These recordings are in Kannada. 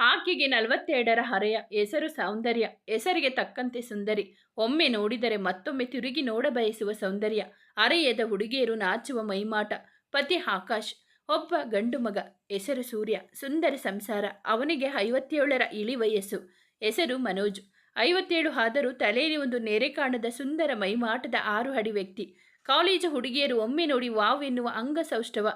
ಆಕೆಗೆ ನಲವತ್ತೆರಡರ ಹರೆಯ ಹೆಸರು ಸೌಂದರ್ಯ, ಹೆಸರಿಗೆ ತಕ್ಕಂತೆ ಸುಂದರಿ. ಒಮ್ಮೆ ನೋಡಿದರೆ ಮತ್ತೊಮ್ಮೆ ತಿರುಗಿ ನೋಡಬಯಸುವ ಸೌಂದರ್ಯ. ಅರೆಯದ ಹುಡುಗಿಯರು ನಾಚುವ ಮೈಮಾಟ. ಪತಿ ಆಕಾಶ್, ಒಬ್ಬ ಗಂಡು ಮಗ, ಹೆಸರು ಸೂರ್ಯ, ಸುಂದರ ಸಂಸಾರ. ಅವನಿಗೆ ಐವತ್ತೇಳರ ಇಳಿ ವಯಸ್ಸು. ಹೆಸರು ಮನೋಜ್. ಐವತ್ತೇಳು ಆದರೂ ತಲೆಯಲ್ಲಿ ಒಂದು ನೆರೆ ಕಾಣದ ಸುಂದರ ಮೈಮಾಟದ ಆರು ಅಡಿ ವ್ಯಕ್ತಿ. ಕಾಲೇಜು ಹುಡುಗಿಯರು ಒಮ್ಮೆ ನೋಡಿ ವಾವ್ ಎನ್ನುವ ಅಂಗಸೌಷ್ಠವ.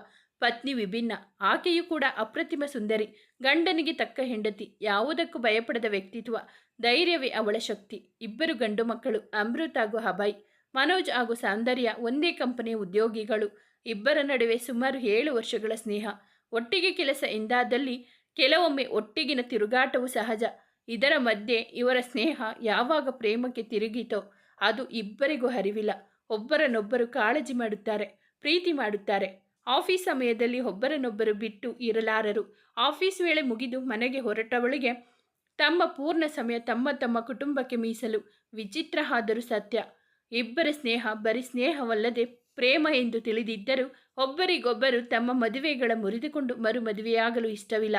ಪತ್ನಿ ವಿಭಿನ್ನ, ಆಕೆಯೂ ಕೂಡ ಅಪ್ರತಿಮ ಸುಂದರಿ, ಗಂಡನಿಗೆ ತಕ್ಕ ಹೆಂಡತಿ, ಯಾವುದಕ್ಕೂ ಭಯಪಡದ ವ್ಯಕ್ತಿತ್ವ, ಧೈರ್ಯವೇ ಅವಳ ಶಕ್ತಿ. ಇಬ್ಬರು ಗಂಡು ಮಕ್ಕಳು, ಅಮೃತ್ ಹಾಗೂ ಹಬಾಯ್ ಮನೋಜ್ ಹಾಗೂ ಸೌಂದರ್ಯ ಒಂದೇ ಕಂಪನಿಯ ಉದ್ಯೋಗಿಗಳು, ಇಬ್ಬರ ನಡುವೆ ಸುಮಾರು ಏಳು ವರ್ಷಗಳ ಸ್ನೇಹ. ಒಟ್ಟಿಗೆ ಕೆಲಸ ಎಂದಾದಲ್ಲಿ ಕೆಲವೊಮ್ಮೆ ಒಟ್ಟಿಗಿನ ತಿರುಗಾಟವು ಸಹಜ. ಇದರ ಮಧ್ಯೆ ಇವರ ಸ್ನೇಹ ಯಾವಾಗ ಪ್ರೇಮಕ್ಕೆ ತಿರುಗಿತೋ, ಅದು ಇಬ್ಬರಿಗೂ ಹರಿವಿಲ್ಲ ಒಬ್ಬರನ್ನೊಬ್ಬರು ಕಾಳಜಿ ಮಾಡುತ್ತಾರೆ, ಪ್ರೀತಿ ಮಾಡುತ್ತಾರೆ. ಆಫೀಸ್ ಸಮಯದಲ್ಲಿ ಒಬ್ಬರನ್ನೊಬ್ಬರು ಬಿಟ್ಟು ಇರಲಾರರು. ಆಫೀಸ್ ವೇಳೆ ಮುಗಿದು ಮನೆಗೆ ಹೊರಟವಳಿಗೆ ತಮ್ಮ ಪೂರ್ಣ ಸಮಯ ತಮ್ಮ ತಮ್ಮ ಕುಟುಂಬಕ್ಕೆ ಮೀಸಲು. ವಿಚಿತ್ರ ಆದರೂ ಸತ್ಯ. ಇಬ್ಬರ ಸ್ನೇಹ ಬರೀ ಸ್ನೇಹವಲ್ಲದೆ ಪ್ರೇಮ ಎಂದು ತಿಳಿದಿದ್ದರೂ ಒಬ್ಬರಿಗೊಬ್ಬರು ತಮ್ಮ ಮದುವೆಗಳ ಮುರಿದುಕೊಂಡು ಮರು ಮದುವೆಯಾಗಲು ಇಷ್ಟವಿಲ್ಲ.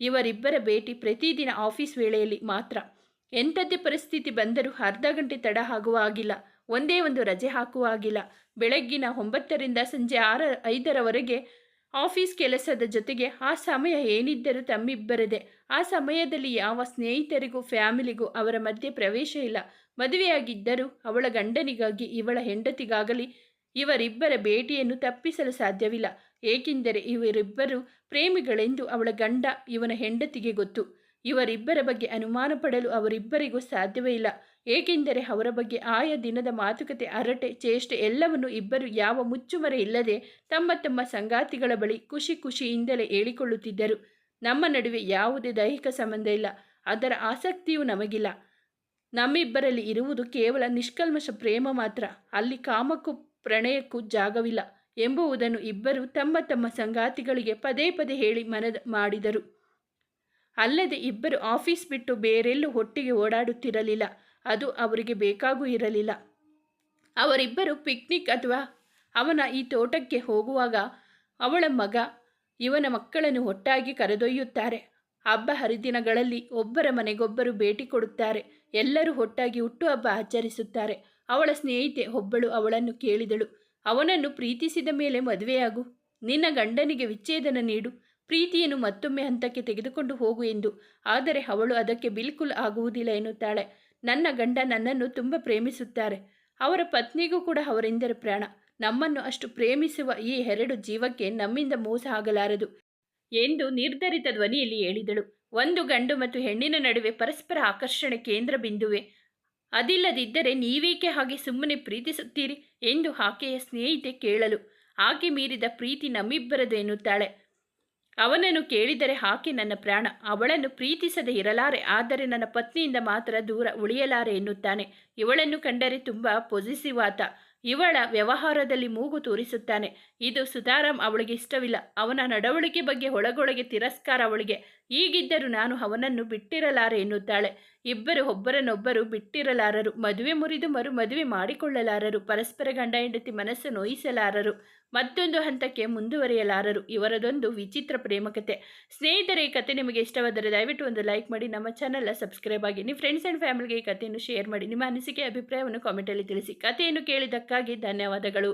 ಇವರಿಬ್ಬರ ಭೇಟಿ ಪ್ರತಿದಿನ ಆಫೀಸ್ ವೇಳೆಯಲ್ಲಿ ಮಾತ್ರ. ಎಂಥದ್ದೇ ಪರಿಸ್ಥಿತಿ ಬಂದರೂ ಅರ್ಧ ಗಂಟೆ ತಡ ಆಗುವ ಆಗಿಲ್ಲ ಒಂದೇ ಒಂದು ರಜೆ ಹಾಕುವ ಆಗಿಲ್ಲ ಬೆಳಗ್ಗಿನ ಒಂಬತ್ತರಿಂದ ಸಂಜೆ ಆರ, ಐದರವರೆಗೆ ಆಫೀಸ್ ಕೆಲಸದ ಜೊತೆಗೆ ಆ ಸಮಯ ಏನಿದ್ದರೂ ತಮ್ಮಿಬ್ಬರದೆ. ಆ ಸಮಯದಲ್ಲಿ ಯಾವ ಸ್ನೇಹಿತರಿಗೂ, ಫ್ಯಾಮಿಲಿಗೂ ಅವರ ಮಧ್ಯೆ ಪ್ರವೇಶ ಇಲ್ಲ. ಮದುವೆಯಾಗಿದ್ದರೂ ಅವಳ ಗಂಡನಿಗಾಗಿ, ಇವಳ ಹೆಂಡತಿಗಾಗಲಿ ಇವರಿಬ್ಬರ ಭೇಟಿಯನ್ನು ತಪ್ಪಿಸಲು ಸಾಧ್ಯವಿಲ್ಲ. ಏಕೆಂದರೆ ಇವರಿಬ್ಬರು ಪ್ರೇಮಿಗಳೆಂದು ಅವಳ ಗಂಡ ಇವನ ಹೆಂಡತಿಗೆ ಗೊತ್ತು. ಇವರಿಬ್ಬರ ಬಗ್ಗೆ ಅನುಮಾನ ಪಡಲು ಅವರಿಬ್ಬರಿಗೂ ಸಾಧ್ಯವೇ ಇಲ್ಲ. ಏಕೆಂದರೆ ಅವರ ಬಗ್ಗೆ ಆಯಾ ದಿನದ ಮಾತುಕತೆ, ಹರಟೆ, ಚೇಷ್ಟೆ ಎಲ್ಲವನ್ನು ಇಬ್ಬರು ಯಾವ ಮುಚ್ಚುಮರೆ ಇಲ್ಲದೆ ತಮ್ಮ ತಮ್ಮ ಸಂಗಾತಿಗಳ ಬಳಿ ಖುಷಿ ಖುಷಿಯಿಂದಲೇ ಹೇಳಿಕೊಳ್ಳುತ್ತಿದ್ದರು. ನಮ್ಮ ನಡುವೆ ಯಾವುದೇ ದೈಹಿಕ ಸಂಬಂಧ ಇಲ್ಲ. ಅದರ ಆಸಕ್ತಿಯೂ ನಮಗಿಲ್ಲ. ನಮ್ಮಿಬ್ಬರಲ್ಲಿ ಇರುವುದು ಕೇವಲ ನಿಷ್ಕಲ್ಮಶ ಪ್ರೇಮ ಮಾತ್ರ. ಅಲ್ಲಿ ಕಾಮಕ್ಕೂ ಪ್ರಣಯಕ್ಕೂ ಜಾಗವಿಲ್ಲ ಎಂಬುವುದನ್ನು ಇಬ್ಬರು ತಮ್ಮ ತಮ್ಮ ಸಂಗಾತಿಗಳಿಗೆ ಪದೇ ಪದೇ ಹೇಳಿ ಮನದ ಮಾಡಿದರು. ಅಲ್ಲದೆ ಇಬ್ಬರು ಆಫೀಸ್ ಬಿಟ್ಟು ಬೇರೆಲ್ಲೂ ಒಟ್ಟಿಗೆ ಓಡಾಡುತ್ತಿರಲಿಲ್ಲ. ಅದು ಅವರಿಗೆ ಬೇಕಾಗೂ ಇರಲಿಲ್ಲ. ಅವರಿಬ್ಬರು ಪಿಕ್ನಿಕ್ ಅಥವಾ ಅವನ ಈ ತೋಟಕ್ಕೆ ಹೋಗುವಾಗ ಅವಳ ಮಗ, ಇವನ ಮಕ್ಕಳನ್ನು ಒಟ್ಟಾಗಿ ಕರೆದೊಯ್ಯುತ್ತಾರೆ. ಹಬ್ಬ ಹರಿದಿನಗಳಲ್ಲಿ ಒಬ್ಬರ ಮನೆಗೊಬ್ಬರು ಭೇಟಿ ಕೊಡುತ್ತಾರೆ. ಎಲ್ಲರೂ ಒಟ್ಟಾಗಿ ಹುಟ್ಟುಹಬ್ಬ ಆಚರಿಸುತ್ತಾರೆ. ಅವಳ ಸ್ನೇಹಿತೆ ಒಬ್ಬಳು ಅವಳನ್ನು ಕೇಳಿದಳು. ಅವನನ್ನು ಪ್ರೀತಿಸಿದ ಮೇಲೆ ಮದುವೆಯಾಗು. ನಿನ್ನ ಗಂಡನಿಗೆ ವಿಚ್ಛೇದನ ನೀಡು. ಪ್ರೀತಿಯನ್ನು ಮತ್ತೊಮ್ಮೆ ಹಂತಕ್ಕೆ ತೆಗೆದುಕೊಂಡು ಹೋಗು ಎಂದು. ಆದರೆ ಅವಳು ಅದಕ್ಕೆ ಬಿಲ್ಕುಲ್ ಆಗುವುದಿಲ್ಲ ಎನ್ನುತ್ತಾಳೆ. ನನ್ನ ಗಂಡ ನನ್ನನ್ನು ತುಂಬ ಪ್ರೇಮಿಸುತ್ತಾರೆ. ಅವರ ಪತ್ನಿಗೂ ಕೂಡ ಅವರೆಂದರೆ ಪ್ರಾಣ. ನಮ್ಮನ್ನು ಅಷ್ಟು ಪ್ರೇಮಿಸುವ ಈ ಎರಡು ಜೀವಕ್ಕೆ ನಮ್ಮಿಂದ ಮೋಸ ಆಗಲಾರದು ಎಂದು ನಿರ್ಧರಿತ ಧ್ವನಿಯಲ್ಲಿ ಹೇಳಿದಳು. ಒಂದು ಗಂಡು ಮತ್ತು ಹೆಣ್ಣಿನ ನಡುವೆ ಪರಸ್ಪರ ಆಕರ್ಷಣೆ ಕೇಂದ್ರ ಬಿಂದುವೆ. ಅದಿಲ್ಲದಿದ್ದರೆ ನೀವೇಕೆ ಹಾಗೆ ಸುಮ್ಮನೆ ಪ್ರೀತಿಸುತ್ತೀರಿ ಎಂದು ಆಕೆಯ ಸ್ನೇಹಿತೆ ಕೇಳಲು. ಆಕೆ ಮೀರಿದ ಪ್ರೀತಿ ನಮ್ಮಿಬ್ಬರದು ಎನ್ನುತ್ತಾಳೆ. ಅವನನ್ನು ಕೇಳಿದರೆ ಹಾಕಿ ನನ್ನ ಪ್ರಾಣ, ಅವಳನ್ನು ಪ್ರೀತಿಸದೆ ಇರಲಾರೆ, ಆದರೆ ನನ್ನ ಪತ್ನಿಯಿಂದ ಮಾತ್ರ ದೂರ ಉಳಿಯಲಾರೆ ಎನ್ನುತ್ತಾನೆ. ಇವಳನ್ನು ಕಂಡರೆ ತುಂಬ ಪೊಸಿಸಿವ್ ಆತ. ಇವಳ ವ್ಯವಹಾರದಲ್ಲಿ ಮೂಗು ತೋರಿಸುತ್ತಾನೆ. ಇದು ಸುಧಾರಾಮ್ ಅವಳಿಗೆ ಇಷ್ಟವಿಲ್ಲ. ಅವನ ನಡವಳಿಕೆ ಬಗ್ಗೆ ಒಳಗೊಳಗೆ ತಿರಸ್ಕಾರ ಅವಳಿಗೆ. ಈಗಿದ್ದರೂ ನಾನು ಅವನನ್ನು ಬಿಟ್ಟಿರಲಾರೆ ಎನ್ನುತ್ತಾಳೆ. ಇಬ್ಬರು ಒಬ್ಬರನ್ನೊಬ್ಬರು ಬಿಟ್ಟಿರಲಾರರು, ಮದುವೆ ಮುರಿದು ಮರು ಮದುವೆ ಮಾಡಿಕೊಳ್ಳಲಾರರು, ಪರಸ್ಪರ ಗಂಡ ಹೆಂಡತಿ ಮನಸ್ಸು ನೋಯಿಸಲಾರರು, ಮತ್ತೊಂದು ಹಂತಕ್ಕೆ ಮುಂದುವರಿಯಲಾರರು. ಇವರದೊಂದು ವಿಚಿತ್ರ ಪ್ರೇಮಕತೆ ಸ್ನೇಹಿತರೆ, ಈ ಕತೆ ನಿಮಗೆ ಇಷ್ಟವಾದರೆ ದಯವಿಟ್ಟು ಒಂದು ಲೈಕ್ ಮಾಡಿ, ನಮ್ಮ ಚಾನಲ್ನ ಸಬ್ಸ್ಕ್ರೈಬ್ ಆಗಿ, ನಿಮ್ಮ ಫ್ರೆಂಡ್ಸ್ ಆ್ಯಂಡ್ ಫ್ಯಾಮಿಲಿಗೆ ಈ ಕಥೆಯನ್ನು ಶೇರ್ ಮಾಡಿ, ನಿಮ್ಮ ಅನಿಸಿಕೆ, ಅಭಿಪ್ರಾಯವನ್ನು ಕಾಮೆಂಟಲ್ಲಿ ತಿಳಿಸಿ. ಕಥೆಯನ್ನು ಕೇಳಿದ್ದಕ್ಕಾಗಿ ಧನ್ಯವಾದಗಳು.